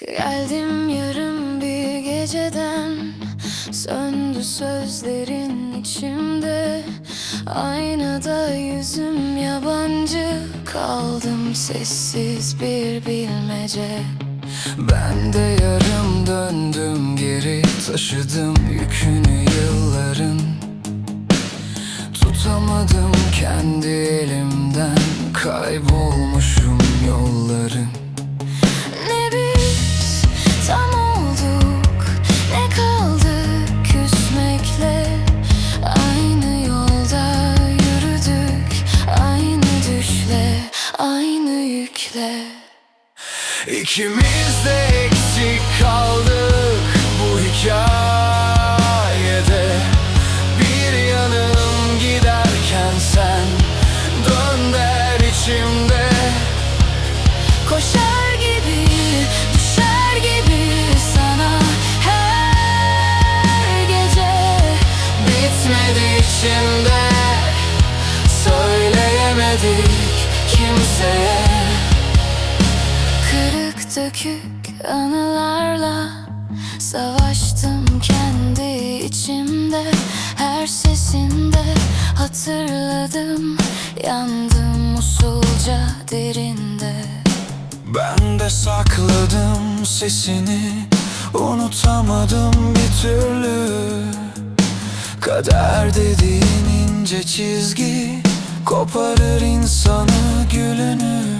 Geldim yarım bir geceden. Söndü sözlerin içimde. Aynada yüzüm yabancı. Kaldım sessiz bir bilmece. Ben de yarım döndüm geri Taşıdım yükünü yılların. Tutamadım kendi elimden Kaybolmuşum yolların İkimiz de eksik kaldık bu hikayede. Bir yanım giderken sen dön der içimde. Koşar gibi, düşer gibi sana her gece. Bitmedi içimde, söyleyemedik kimseye dökük anılarla Savaştım kendi içimde. Her sesinde hatırladım Yandım usulca derinde. Ben de sakladım sesini Unutamadım bir türlü. Kader dediğin ince çizgi Koparır insanı gülünü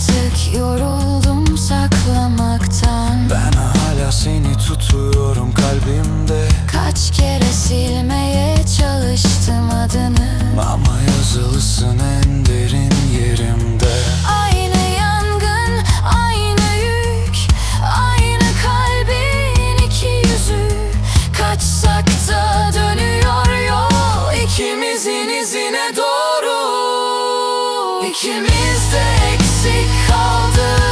Artık yoruldum saklamaktan. Ben hala seni tutuyorum kalbimde. Kaç kere silmeye çalıştım adını. Ama yazılısın en derin yerimde. Aynı yangın, aynı yük Aynı kalbin iki yüzü. Kaçsak da dönüyor yol ikimizin izine doğru. İkimiz de zich.